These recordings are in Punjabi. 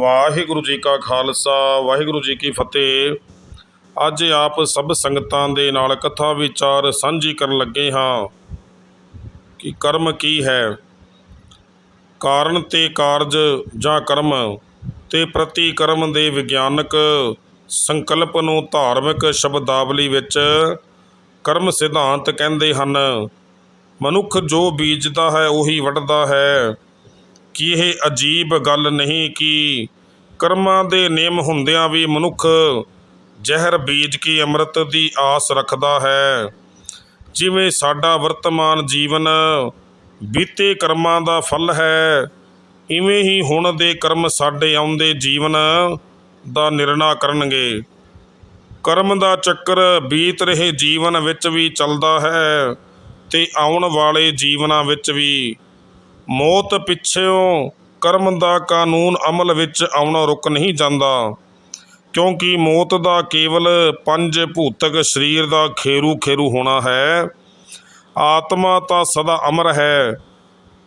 ਵਾਹਿਗੁਰੂ ਜੀ ਕਾ ਖਾਲਸਾ, ਵਾਹਿਗੁਰੂ ਜੀ ਕੀ ਫਤਿਹ। ਅੱਜ ਆਪ ਸਭ ਸੰਗਤਾਂ ਦੇ ਨਾਲ ਕਥਾ ਵਿਚਾਰ ਸਾਂਝੀ ਕਰਨ ਲੱਗੇ ਹਾਂ ਕਿ ਕਰਮ ਕੀ ਹੈ। ਕਾਰਨ ਤੇ ਕਾਰਜ ਜਾਂ ਕਰਮ ਤੇ ਪ੍ਰਤੀਕਰਮ ਦੇ ਵਿਗਿਆਨਕ ਸੰਕਲਪ ਨੂੰ ਧਾਰਮਿਕ ਸ਼ਬਦਾਵਲੀ ਵਿੱਚ ਕਰਮ ਸਿਧਾਂਤ ਕਹਿੰਦੇ ਹਨ। ਮਨੁੱਖ ਜੋ ਬੀਜਦਾ ਹੈ, ਉਹੀ ਵੱਢਦਾ ਹੈ। ਕਿ ਇਹ ਅਜੀਬ ਗੱਲ ਨਹੀਂ ਕਿ ਕਰਮਾਂ ਦੇ ਨਿਯਮ ਹੁੰਦਿਆਂ ਵੀ ਮਨੁੱਖ ਜ਼ਹਿਰ ਬੀਜ ਕੇ ਅੰਮ੍ਰਿਤ ਦੀ ਆਸ ਰੱਖਦਾ ਹੈ। ਜਿਵੇਂ ਸਾਡਾ ਵਰਤਮਾਨ ਜੀਵਨ ਬੀਤੇ ਕਰਮਾਂ ਦਾ ਫਲ ਹੈ, ਇਵੇਂ ਹੀ ਹੁਣ ਦੇ ਕਰਮ ਸਾਡੇ ਆਉਂਦੇ ਜੀਵਨ ਦਾ ਨਿਰਣਾ ਕਰਨਗੇ। ਕਰਮ ਦਾ ਚੱਕਰ ਬੀਤ ਰਹੇ ਜੀਵਨ ਵਿੱਚ ਵੀ ਚੱਲਦਾ ਹੈ ਤੇ ਆਉਣ ਵਾਲੇ ਜੀਵਨਾਂ ਵਿੱਚ ਵੀ ਮੌਤ ਪਿੱਛੋਂ ਕਰਮ ਦਾ ਕਾਨੂੰਨ ਅਮਲ ਵਿੱਚ ਆਉਣਾ ਰੁਕ ਨਹੀਂ ਜਾਂਦਾ। ਕਿਉਂਕਿ ਮੌਤ ਦਾ ਕੇਵਲ ਪੰਜ ਭੂਤਕ ਸਰੀਰ ਦਾ ਖੇਰੂ ਖੇਰੂ ਹੋਣਾ ਹੈ। ਆਤਮਾ ਤਾਂ ਸਦਾ ਅਮਰ ਹੈ।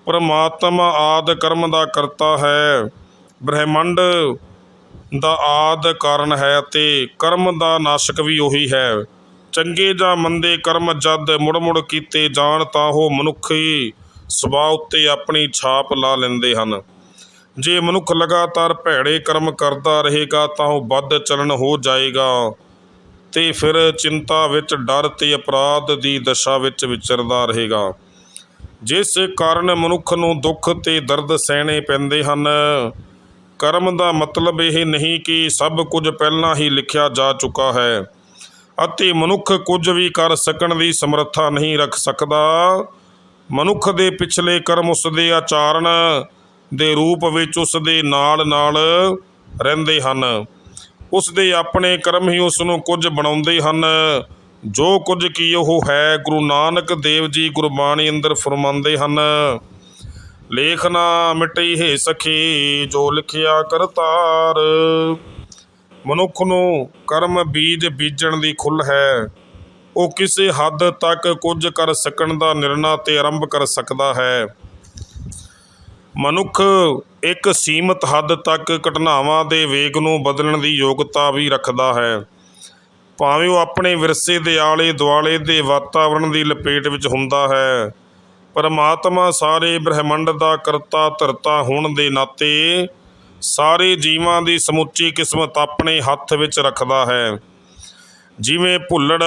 ਪਰਮਾਤਮਾ ਆਦ ਕਰਮ ਦਾ ਕਰਤਾ ਹੈ। ਬ੍ਰਹਿਮੰਡ ਦਾ ਆਦ ਕਾਰਨ ਹੈ ਤੇ ਕਰਮ ਦਾ ਨਾਸ਼ਕ ਵੀ ਉਹੀ ਹੈ। ਚੰਗੇ ਜਾਂ ਮੰਦੇ ਕਰਮ ਜਦ ਮੁੜ ਮੁੜ ਕੀਤੇ ਜਾਣ ਤਾਂ ਉਹ ਮਨੁੱਖੀ ਸੁਭਾਅ ਉੱਤੇ ਆਪਣੀ ਛਾਪ ਲਾ ਲੈਂਦੇ ਹਨ। ਜੇ ਮਨੁੱਖ ਲਗਾਤਾਰ ਭੈੜੇ ਕਰਮ ਕਰਦਾ ਰਹੇਗਾ, ਤਾਂ ਉਹ ਵੱਧ ਚਲਨ ਹੋ ਜਾਏਗਾ। ਤੇ ਫਿਰ ਚਿੰਤਾ ਵਿੱਚ, ਡਰ ਤੇ ਅਪਰਾਧ ਦੀ ਦਸ਼ਾ ਵਿੱਚ ਵਿਚਰਦਾ ਰਹੇਗਾ। ਜਿਸ ਕਾਰਨ ਮਨੁੱਖ ਨੂੰ ਦੁੱਖ ਤੇ ਦਰਦ ਸਹਿਣੇ ਪੈਂਦੇ ਹਨ। ਕਰਮ ਦਾ ਮਤਲਬ ਇਹ ਨਹੀਂ ਕਿ ਸਭ ਕੁਝ ਪਹਿਲਾਂ ਹੀ ਲਿਖਿਆ ਜਾ ਚੁੱਕਾ ਹੈ ਅਤੇ ਮਨੁੱਖ ਕੁਝ ਵੀ ਕਰ ਸਕਣ ਦੀ ਸਮਰੱਥਾ ਨਹੀਂ ਰੱਖ ਸਕਦਾ। ਮਨੁੱਖ ਦੇ ਪਿਛਲੇ ਕਰਮ ਉਸ ਦੇ ਆਚਰਣ ਦੇ ਰੂਪ ਵਿੱਚ ਉਸ ਦੇ ਨਾਲ ਨਾਲ ਰਹਿੰਦੇ ਹਨ। ਉਸ ਦੇ ਆਪਣੇ ਕਰਮ ਹੀ ਉਸ ਨੂੰ ਕੁਝ ਬਣਾਉਂਦੇ ਹਨ। ਜੋ ਕੁਝ ਕੀ ਉਹ ਹੈ, ਗੁਰੂ ਨਾਨਕ ਦੇਵ ਜੀ ਗੁਰਬਾਣੀ ਅੰਦਰ ਫਰਮਾਉਂਦੇ ਹਨ, ਲੇਖ ਨਾ ਮਿਟਈ ਹੈ ਸਖੀ, ਜੋ ਲਿਖਿਆ ਕਰਤਾਰ ਮਨੁੱਖ ਨੂੰ ਕਰਮ ਬੀਜ ਬੀਜਣ ਦੀ ਖੁੱਲ ਹੈ। ਉਹ ਕਿਸੇ ਹੱਦ ਤੱਕ ਕੁਝ ਕਰ ਸਕਣ ਦਾ ਨਿਰਣਾ ਤੇ ਆਰੰਭ ਕਰ ਸਕਦਾ ਹੈ। ਮਨੁੱਖ ਇੱਕ ਸੀਮਤ ਹੱਦ ਤੱਕ ਘਟਨਾਵਾਂ ਦੇ ਵੇਗ ਨੂੰ ਬਦਲਣ ਦੀ ਯੋਗਤਾ ਵੀ ਰੱਖਦਾ ਹੈ। ਭਾਵੇਂ ਉਹ ਆਪਣੇ ਵਿਰਸੇ ਦੇ ਆਲੇ ਦੁਆਲੇ ਦੇ ਵਾਤਾਵਰਣ ਦੀ ਲਪੇਟ ਵਿੱਚ ਹੁੰਦਾ ਹੈ, ਪਰਮਾਤਮਾ ਸਾਰੇ ਬ੍ਰਹਿਮੰਡ ਦਾ ਕਰਤਾ ਧਰਤਾ ਹੋਣ ਦੇ ਨਾਤੇ ਸਾਰੇ ਜੀਵਾਂ ਦੀ ਸਮੁੱਚੀ ਕਿਸਮਤ ਆਪਣੇ ਹੱਥ ਵਿੱਚ ਰੱਖਦਾ ਹੈ। ਜਿਵੇਂ ਭੁੱਲੜ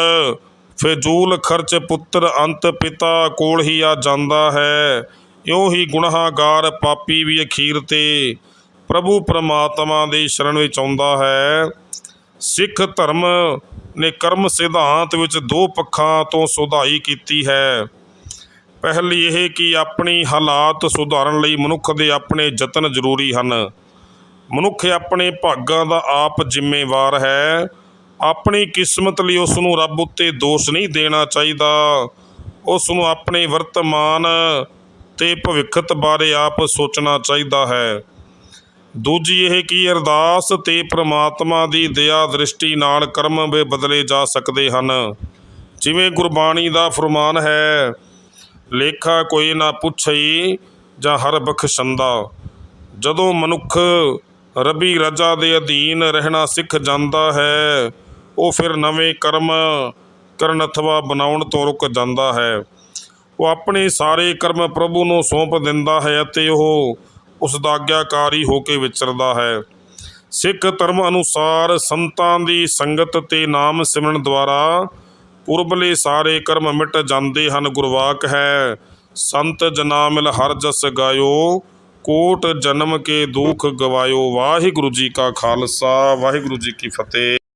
ਫਜ਼ੂਲ ਖਰਚ ਪੁੱਤਰ ਅੰਤ ਪਿਤਾ ਕੋਲ ਹੀ ਆ ਜਾਂਦਾ ਹੈ। ਇਉਂ ਹੀ ਗੁਨਾਹਗਾਰ ਪਾਪੀ ਵੀ ਅਖੀਰ ਤੇ ਪ੍ਰਭੂ ਪਰਮਾਤਮਾ ਦੇ ਸ਼ਰਨ ਵਿੱਚ ਆਉਂਦਾ ਹੈ। ਸਿੱਖ ਧਰਮ ਨੇ ਕਰਮ ਸਿਧਾਂਤ ਵਿੱਚ ਦੋ ਪੱਖਾਂ ਤੋਂ ਸੁਧਾਈ ਕੀਤੀ ਹੈ। ਪਹਿਲੀ ਇਹ ਕਿ ਆਪਣੀ ਹਾਲਾਤ ਸੁਧਾਰਨ ਲਈ ਮਨੁੱਖ ਦੇ ਆਪਣੇ ਯਤਨ ਜ਼ਰੂਰੀ ਹਨ। ਮਨੁੱਖ ਆਪਣੇ ਭਾਗਾਂ ਦਾ ਆਪ ਜ਼ਿੰਮੇਵਾਰ ਹੈ। ਆਪਣੀ ਕਿਸਮਤ ਲਈ ਉਸ ਨੂੰ ਰੱਬ ਉੱਤੇ ਦੋਸ਼ ਨਹੀਂ ਦੇਣਾ ਚਾਹੀਦਾ। ਉਸ ਨੂੰ ਆਪਣੇ ਵਰਤਮਾਨ ਤੇ ਭਵਿੱਖਤ ਬਾਰੇ ਆਪ ਸੋਚਣਾ ਚਾਹੀਦਾ ਹੈ। ਦੂਜੀ ਇਹ ਕਿ ਅਰਦਾਸ ਤੇ ਪ੍ਰਮਾਤਮਾ ਦੀ ਦਇਆ ਦ੍ਰਿਸ਼ਟੀ ਨਾਲ ਕਰਮ ਵੀ ਬਦਲੇ ਜਾ ਸਕਦੇ ਹਨ। ਜਿਵੇਂ ਗੁਰਬਾਣੀ ਦਾ ਫਰਮਾਨ ਹੈ, ਲੇਖਾ ਕੋਈ ਨਾ ਪੁੱਛਈ ਜਾਂ ਹਰ ਬਖਸ਼ੰਦਾ। ਜਦੋਂ ਮਨੁੱਖ ਰੱਬੀ ਰਜਾ ਦੇ ਅਧੀਨ ਰਹਿਣਾ ਸਿੱਖ ਜਾਂਦਾ ਹੈ ਉਹ ਫਿਰ ਨਵੇਂ ਕਰਮ ਕਰਨ ਅਥਵਾ ਬਣਾਉਣ ਤੋਂ ਰੁਕ ਜਾਂਦਾ ਹੈ। ਉਹ ਆਪਣੇ ਸਾਰੇ ਕਰਮ ਪ੍ਰਭੂ ਨੂੰ ਸੌਂਪ ਦਿੰਦਾ ਹੈ ਅਤੇ ਉਹ ਉਸ ਦਾ ਆਗਿਆਕਾਰੀ ਹੋ ਕੇ ਵਿਚਰਦਾ ਹੈ। ਸਿੱਖ ਧਰਮ ਅਨੁਸਾਰ ਸੰਤਾਂ ਦੀ ਸੰਗਤ ਤੇ ਨਾਮ ਸਿਮਰਨ ਦੁਆਰਾ ਪੁਰਬਲੇ ਸਾਰੇ ਕਰਮ ਮਿਟ ਜਾਂਦੇ ਹਨ, ਗੁਰਵਾਕ ਹੈ, ਸੰਤ ਜਨਾ ਮਿਲ ਹਰ ਜਸ ਗਾਇਓ, ਕੋਟ ਜਨਮ ਕੇ ਦੁਖ ਗਵਾਇਓ। ਵਾਹਿਗੁਰੂ ਜੀ ਕਾ ਖਾਲਸਾ, ਵਾਹਿਗੁਰੂ ਜੀ ਕੀ ਫਤਿਹ।